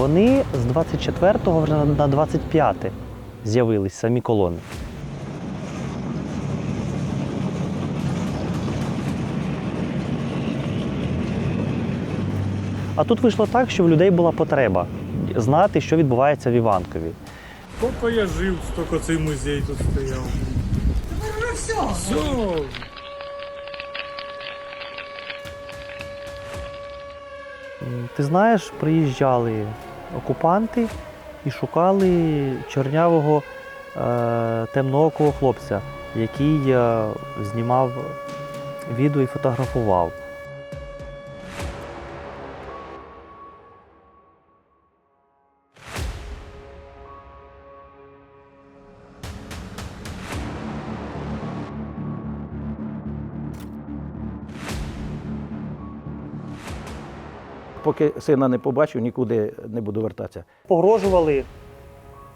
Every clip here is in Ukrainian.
Вони з 24-го вже на 25 з'явились самі колони. А тут вийшло так, що в людей була потреба знати, що відбувається в Іванкові. Сколько я жив, столько цей музей тут стояв. все. Все. Ти знаєш, приїжджали окупанти і шукали чорнявого е, темноокого хлопця, який е, знімав відео і фотографував. Поки сина не побачив, нікуди не буду вертатися. Погрожували,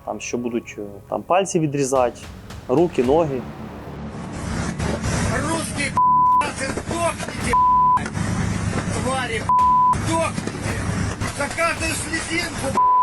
там, що будуть е, там, пальці відрізати, руки, ноги. Русские дохніть, тварі, твари, сдохните. За